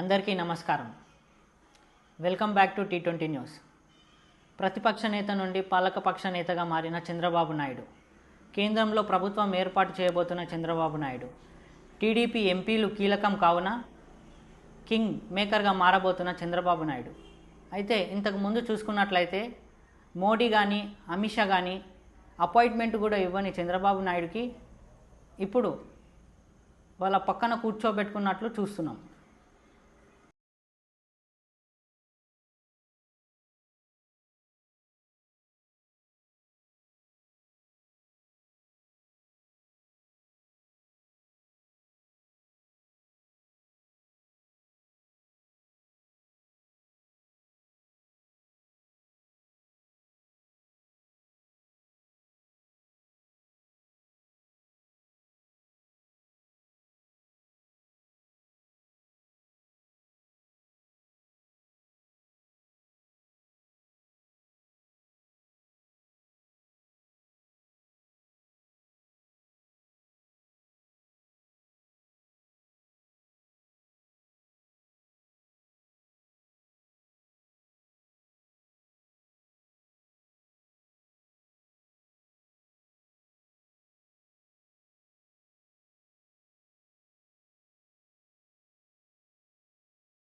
అందరికీ నమస్కారం. Welcome back to T twenty news. ప్రతిపక్ష నేత నుండి పాలకపక్ష నేతగా మారిన చంద్రబాబు నాయుడు కేంద్రంలో ప్రభుత్వం ఏర్పాటు చేయబోతున్న చంద్రబాబు నాయుడు టీడీపీ ఎంపీలు కీలకం కావున కింగ్ మేకర్గా మారబోతున్న చంద్రబాబు నాయుడు. అయితే ఇంతకు ముందు చూసుకున్నట్లయితే మోడీ కానీ అమిత్ షా కానీ అపాయింట్మెంట్ కూడా ఇవ్వని చంద్రబాబు నాయుడుకి ఇప్పుడు వాళ్ళ పక్కన కూర్చోబెట్టుకున్నట్లు చూస్తున్నాం.